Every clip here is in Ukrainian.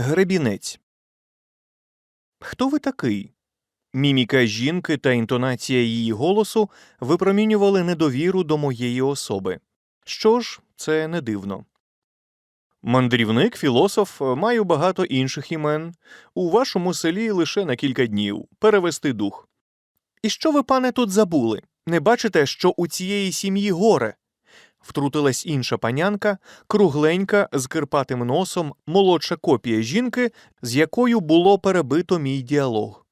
Гребінець. Хто ви такий? Міміка жінки та інтонація її голосу випромінювали недовіру до моєї особи. Що ж, це не дивно. Мандрівник, філософ, маю багато інших імен. У вашому селі лише на кілька днів. Перевести дух. І що ви, пане, тут забули? Не бачите, що у цієї сім'ї горе? Втрутилась інша панянка, кругленька, з кирпатим носом, молодша копія жінки, з якою було перебито мій діалог.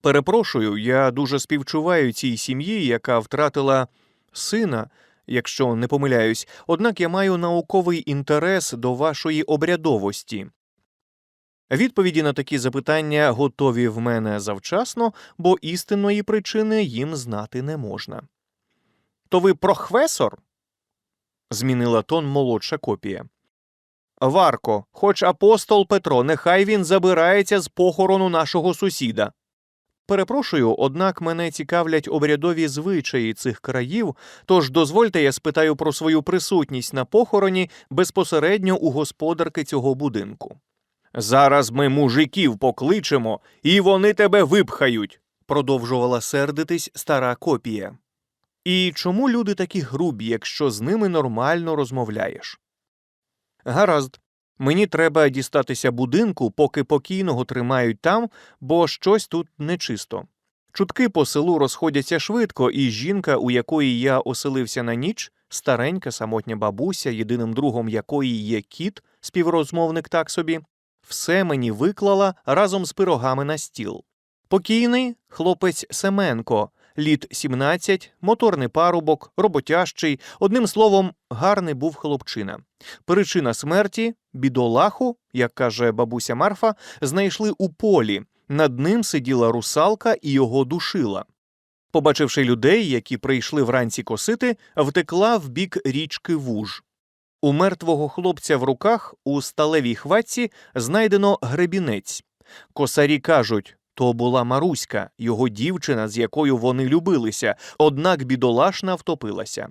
Перепрошую, я дуже співчуваю цій сім'ї, яка втратила сина, якщо не помиляюсь, однак я маю науковий інтерес до вашої обрядовості. Відповіді на такі запитання готові в мене завчасно, бо істинної причини їм знати не можна. То ви прохвесор? Змінила тон молодша копія. Варко, хоч апостол Петро, нехай він забирається з похорону нашого сусіда. Перепрошую, однак мене цікавлять обрядові звичаї цих країв, тож дозвольте я спитаю про свою присутність на похороні безпосередньо у господарки цього будинку. Зараз ми мужиків покличемо, і вони тебе випхають, продовжувала сердитись стара копія. І чому люди такі грубі, якщо з ними нормально розмовляєш? Гаразд, мені треба дістатися будинку, поки покійного тримають там, бо щось тут нечисто. Чутки по селу розходяться швидко, і жінка, у якої я оселився на ніч, старенька самотня бабуся, єдиним другом якої є кіт, співрозмовник так собі, все мені виклала разом з пирогами на стіл. Покійний хлопець Семенко, літ 17, моторний парубок, роботящий, одним словом, гарний був хлопчина. Причина смерті бідолаху, як каже бабуся Марфа, знайшли у полі. Над ним сиділа русалка і його душила. Побачивши людей, які прийшли вранці косити, втекла в бік річки Вуж. У мертвого хлопця в руках у сталевій хватці знайдено гребінець. Косарі кажуть, то була Маруська, його дівчина, з якою вони любилися, однак бідолашна втопилася.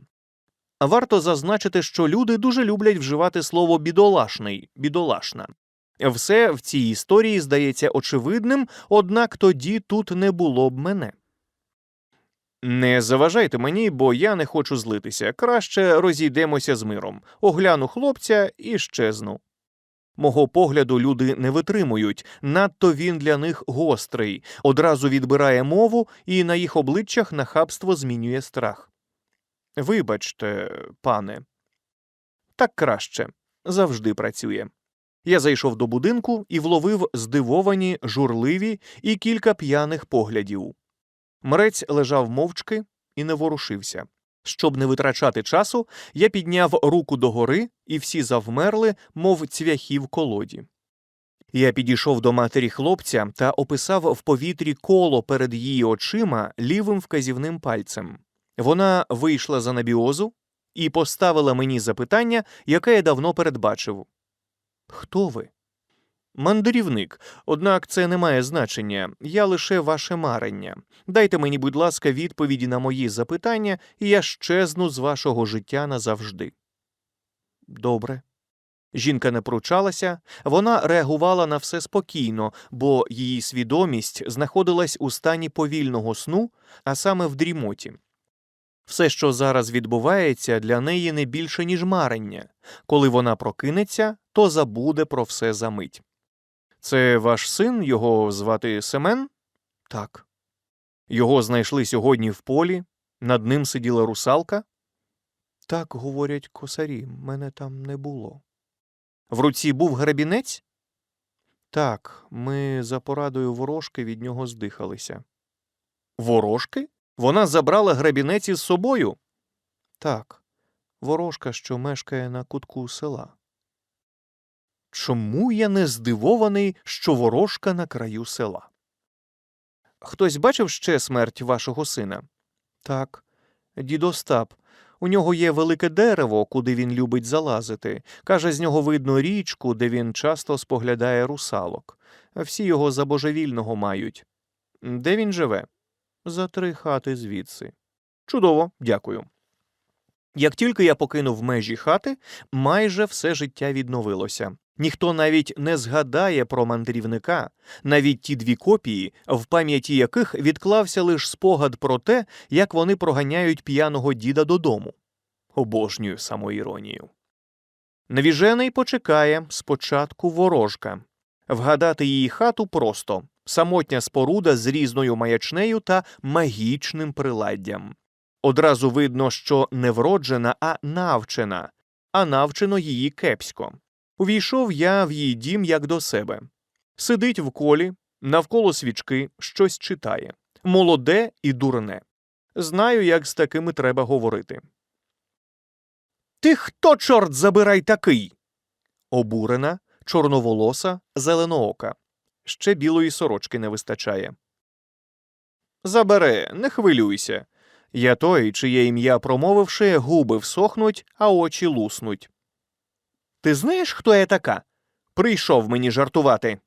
Варто зазначити, що люди дуже люблять вживати слово бідолашний, бідолашна. Все в цій історії здається очевидним, однак тоді тут не було б мене. Не заважайте мені, бо я не хочу злитися. Краще розійдемося з миром. Огляну хлопця і щезну. Мого погляду люди не витримують, надто він для них гострий, одразу відбирає мову і на їх обличчях нахабство змінює страх. Вибачте, пане, так краще завжди працює. Я зайшов до будинку і вловив здивовані, журливі і кілька п'яних поглядів. Мрець лежав мовчки і не ворушився. Щоб не витрачати часу, я підняв руку догори, і всі завмерли, мов цвяхи в колоді. Я підійшов до матері хлопця та описав в повітрі коло перед її очима лівим вказівним пальцем. Вона вийшла з анабіозу і поставила мені запитання, яке я давно передбачив Хто ви? Мандрівник, однак це не має значення, я лише ваше марення. Дайте мені, будь ласка, відповіді на мої запитання, і я щезну з вашого життя назавжди. Добре. Жінка не пручалася, вона реагувала на все спокійно, бо її свідомість знаходилась у стані повільного сну, а саме в дрімоті. Все, що зараз відбувається, для неї не більше, ніж марення. Коли вона прокинеться, то забуде про все за мить. Це ваш син, його звати Семен? Так. Його знайшли сьогодні в полі, над ним сиділа русалка? Так, говорять косарі, мене там не було. В руці був гребінець? Так, ми за порадою ворожки від нього здихалися. Ворожки? Вона забрала гребінець із собою? Так, ворожка, що мешкає на кутку села. Чому я не здивований, що ворожка на краю села? Хтось бачив ще смерть вашого сина? Так, дід Остап. У нього є велике дерево, куди він любить залазити. Каже, з нього видно річку, де він часто споглядає русалок. Всі його за божевільного мають. Де він живе? За три хати звідси. Чудово, дякую. Як тільки я покинув межі хати, майже все життя відновилося. Ніхто навіть не згадає про мандрівника, навіть ті дві копії, в пам'яті яких відклався лише спогад про те, як вони проганяють п'яного діда додому. Обожнюю самоіронію. Невіжений почекає спочатку ворожка. Вгадати її хату просто самотня споруда з різною маячнею та магічним приладдям. Одразу видно, що не вроджена, а навчена, а навчено її кепсько. Увійшов я в її дім як до себе. Сидить в колі, навколо свічки, щось читає. Молоде і дурне. Знаю, як з такими треба говорити. Ти хто, чорт забирай такий? Обурена, чорноволоса, зеленоока. Ще білої сорочки не вистачає. Забере, не хвилюйся. Я той, чиє ім'я промовивши, губи всохнуть, а очі луснуть. Ти знаєш, хто я така? Прийшов мені жартувати.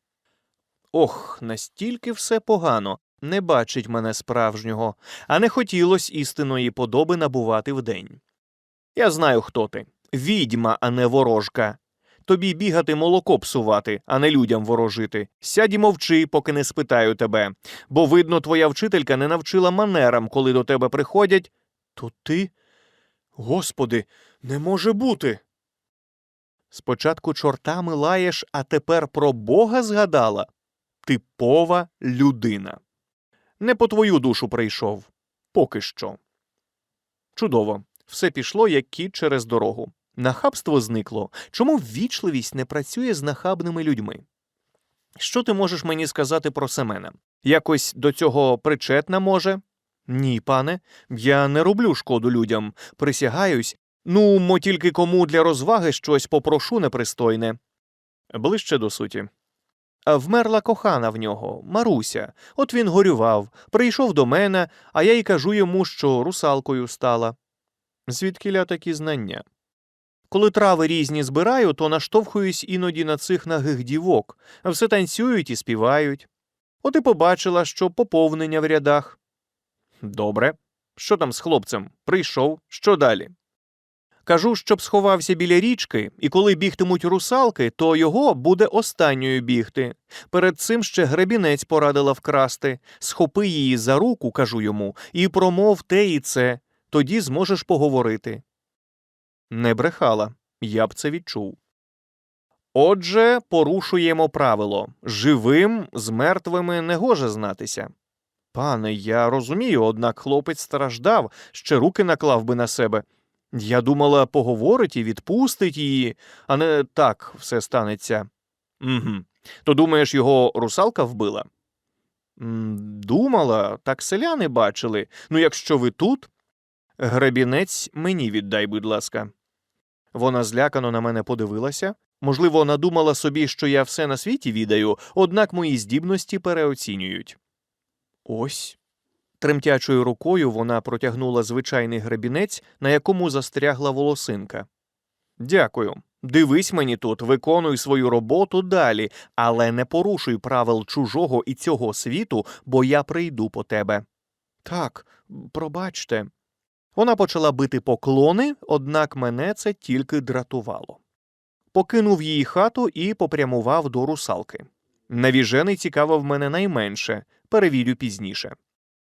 Ох, настільки все погано, не бачить мене справжнього, а не хотілось істинної подоби набувати вдень. Я знаю, хто ти. Відьма, а не ворожка. Тобі бігати молоко псувати, а не людям ворожити. Сядь і мовчи, поки не спитаю тебе. Бо, видно, твоя вчителька не навчила манерам, коли до тебе приходять. То ти. Господи, не може бути. Спочатку чортами лаєш, а тепер про Бога згадала. Типова людина. Не по твою душу прийшов. Поки що. Чудово. Все пішло, як кіт через дорогу. Нахабство зникло. Чому ввічливість не працює з нахабними людьми? Що ти можеш мені сказати про Семена? Якось до цього причетна може? Ні, пане, я не роблю шкоду людям. Присягаюсь. Ну, мо тільки кому для розваги щось попрошу непристойне. Ближче до суті. Вмерла кохана в нього, Маруся. От він горював, прийшов до мене, а я й кажу йому, що русалкою стала. Звідкіля такі знання? Коли трави різні збираю, то наштовхуюсь іноді на цих нагих дівок, все танцюють і співають. От і побачила, що поповнення в рядах. Добре. Що там з хлопцем? Прийшов. Що далі? Кажу, щоб сховався біля річки, і коли бігтимуть русалки, то його буде останньою бігти. Перед цим ще гребінець порадила вкрасти. Схопи її за руку, кажу йому, і промов те і це, тоді зможеш поговорити. Не брехала, я б це відчув. Отже, порушуємо правило живим з мертвими не гоже знатися. Пане, я розумію, однак хлопець страждав, ще руки наклав би на себе. Я думала, поговорить і відпустить її, а не так все станеться. Угу. То думаєш, його русалка вбила? Думала, так селяни бачили. Ну, якщо ви тут. Гребінець мені віддай, будь ласка. Вона злякано на мене подивилася. Можливо, надумала собі, що я все на світі відаю, однак мої здібності переоцінюють. Ось. Тремтячою рукою вона протягнула звичайний гребінець, на якому застрягла волосинка. Дякую. Дивись мені тут, виконуй свою роботу далі, але не порушуй правил чужого і цього світу, бо я прийду по тебе. Так, пробачте. Вона почала бити поклони, однак мене це тільки дратувало. Покинув її хату і попрямував до русалки. Навіжений цікавив мене найменше, перевірю пізніше.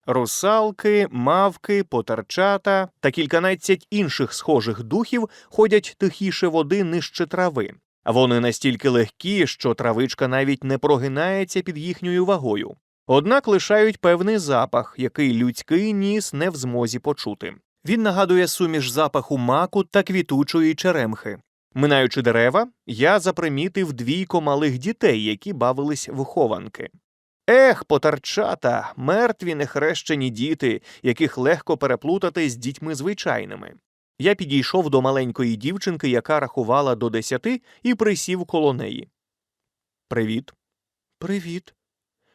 Русалки, мавки, потерчата та кільканадцять інших схожих духів ходять тихіше води нижче трави. Вони настільки легкі, що травичка навіть не прогинається під їхньою вагою. Однак лишають певний запах, який людський ніс не в змозі почути. Він нагадує суміш запаху маку та квітучої черемхи. Минаючи дерева, я запримітив двійко малих дітей, які бавились в хованки. Ех, потарчата, мертві нехрещені діти, яких легко переплутати з дітьми звичайними. Я підійшов до маленької дівчинки, яка рахувала до десяти, і присів коло неї. Привіт. Привіт.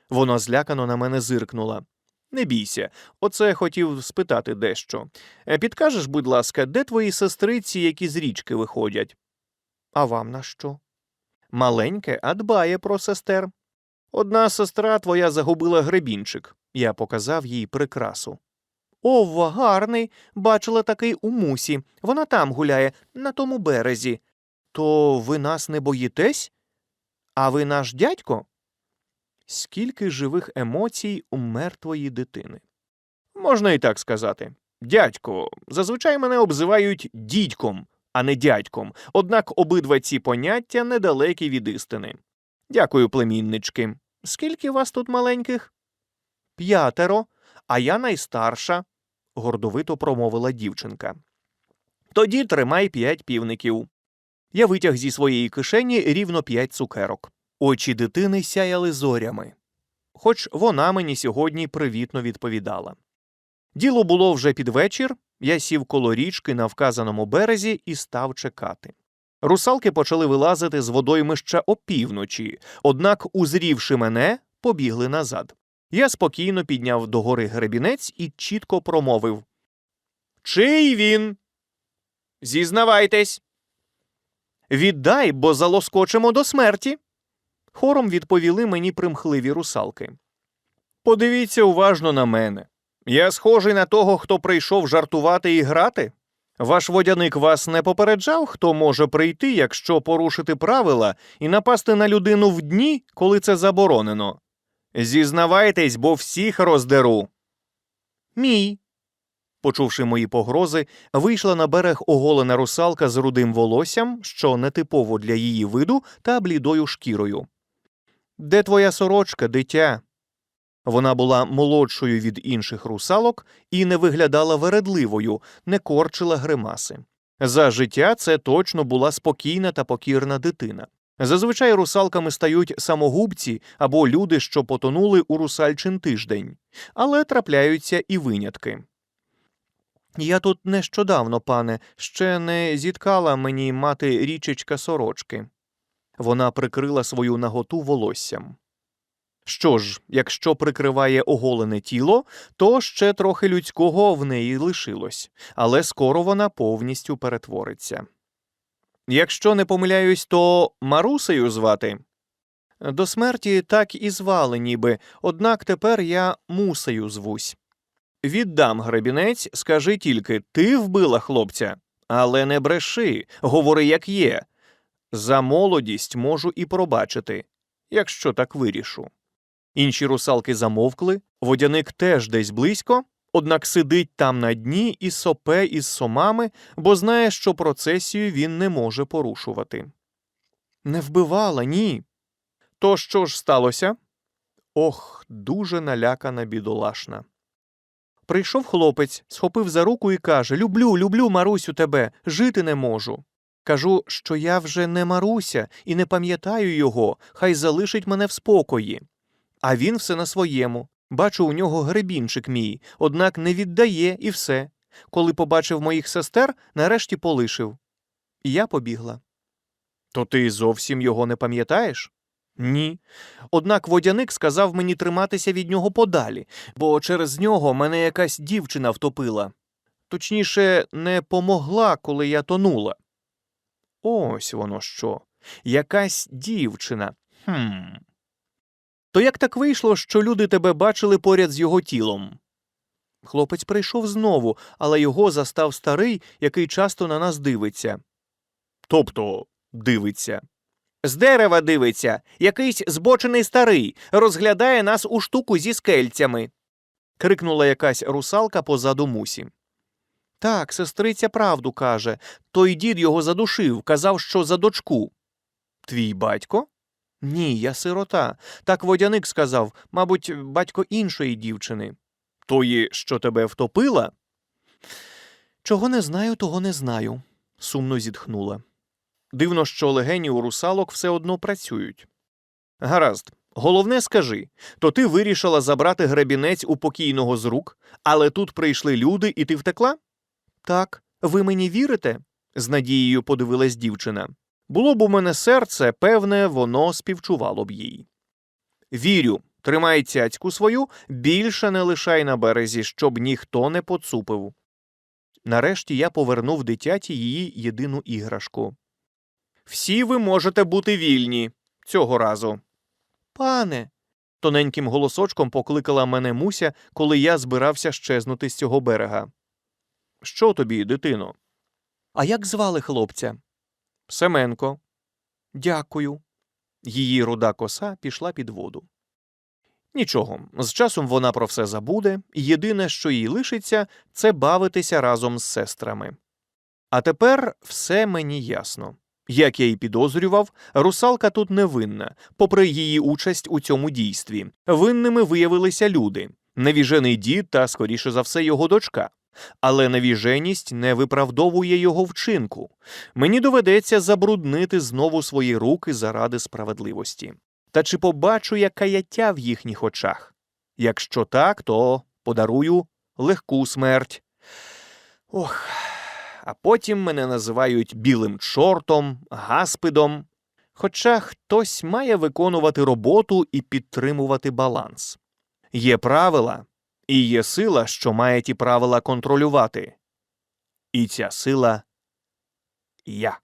Вона злякано на мене зиркнула. Не бійся, оце хотів спитати дещо. Е, Підкажеш, будь ласка, де твої сестриці, які з річки виходять? А вам на що? Маленьке, а дбає про сестер. Одна сестра твоя загубила гребінчик. Я показав їй прикрасу. Ова, гарний. Бачила такий у мусі. Вона там гуляє, на тому березі. То ви нас не боїтесь? А ви наш дядько? Скільки живих емоцій у мертвої дитини. Можна і так сказати. Дядько, зазвичай мене обзивають дідьком, а не дядьком, однак обидва ці поняття недалекі від істини. Дякую, племіннички. Скільки вас тут маленьких? П'ятеро, а я найстарша, гордовито промовила дівчинка. Тоді тримай п'ять півників. Я витяг зі своєї кишені рівно п'ять цукерок. Очі дитини сяяли зорями. Хоч вона мені сьогодні привітно відповідала. Діло було вже під вечір, я сів коло річки на вказаному березі і став чекати. Русалки почали вилазити з водоймища опівночі, однак, узрівши мене, побігли назад. Я спокійно підняв догори гребінець і чітко промовив Чий він? Зізнавайтесь. Віддай, бо залоскочимо до смерті. Хором відповіли мені примхливі русалки. Подивіться уважно на мене. Я схожий на того, хто прийшов жартувати і грати. Ваш водяник вас не попереджав, хто може прийти, якщо порушити правила і напасти на людину в дні, коли це заборонено. Зізнавайтесь, бо всіх роздеру. Мій. Почувши мої погрози, вийшла на берег оголена русалка з рудим волоссям, що нетипово для її виду, та блідою шкірою. Де твоя сорочка, дитя? Вона була молодшою від інших русалок і не виглядала вередливою, не корчила гримаси. За життя це точно була спокійна та покірна дитина. Зазвичай русалками стають самогубці або люди, що потонули у русальчин тиждень, але трапляються і винятки. Я тут нещодавно, пане, ще не зіткала мені мати річечка сорочки. Вона прикрила свою наготу волоссям. Що ж, якщо прикриває оголене тіло, то ще трохи людського в неї лишилось, але скоро вона повністю перетвориться. Якщо не помиляюсь, то Марусею звати. До смерті так і звали ніби, однак тепер я мусею звусь. Віддам гребінець, скажи тільки ти вбила хлопця, але не бреши, говори, як є. За молодість можу і пробачити, якщо так вирішу. Інші русалки замовкли, водяник теж десь близько, однак сидить там на дні і сопе із сомами, бо знає, що процесію він не може порушувати. Не вбивала, ні. То що ж сталося? Ох, дуже налякана бідолашна. Прийшов хлопець, схопив за руку і каже Люблю, люблю, Марусю, тебе, жити не можу. Кажу, що я вже не Маруся і не пам'ятаю його, хай залишить мене в спокої. А він все на своєму. Бачу у нього гребінчик мій, однак не віддає і все. Коли побачив моїх сестер, нарешті полишив. І я побігла. То ти зовсім його не пам'ятаєш? Ні. Однак водяник сказав мені триматися від нього подалі, бо через нього мене якась дівчина втопила. Точніше, не помогла, коли я тонула. Ось воно що. Якась дівчина. Хм. То як так вийшло, що люди тебе бачили поряд з його тілом? Хлопець прийшов знову, але його застав старий, який часто на нас дивиться. Тобто дивиться. З дерева дивиться, якийсь збочений старий, розглядає нас у штуку зі скельцями. крикнула якась русалка позаду мусі. Так, сестриця правду каже. Той дід його задушив, казав, що за дочку. Твій батько? Ні, я сирота. Так водяник сказав, мабуть, батько іншої дівчини. Тої, що тебе втопила? Чого не знаю, того не знаю, сумно зітхнула. Дивно, що легені у русалок все одно працюють. Гаразд, головне скажи то ти вирішила забрати гребінець у покійного з рук, але тут прийшли люди, і ти втекла? Так, ви мені вірите? з надією подивилась дівчина. Було б у мене серце, певне, воно співчувало б їй. Вірю, тримай цяцьку свою, більше не лишай на березі, щоб ніхто не поцупив. Нарешті я повернув дитяті її єдину іграшку. Всі ви можете бути вільні цього разу. Пане, Тоненьким голосочком покликала мене Муся, коли я збирався щезнути з цього берега. Що тобі, дитино? А як звали хлопця? Семенко. Дякую. Її руда коса пішла під воду. Нічого, з часом вона про все забуде, і єдине, що їй лишиться, це бавитися разом з сестрами. А тепер все мені ясно. Як я й підозрював, русалка тут невинна, попри її участь у цьому дійстві. Винними виявилися люди невіжений дід та, скоріше за все, його дочка. Але невіженість не виправдовує його вчинку. Мені доведеться забруднити знову свої руки заради справедливості. Та чи побачу я каяття в їхніх очах? Якщо так, то подарую легку смерть. Ох, а потім мене називають білим чортом, гаспидом. Хоча хтось має виконувати роботу і підтримувати баланс. Є правила, і є сила, що має ті правила контролювати. І ця сила я.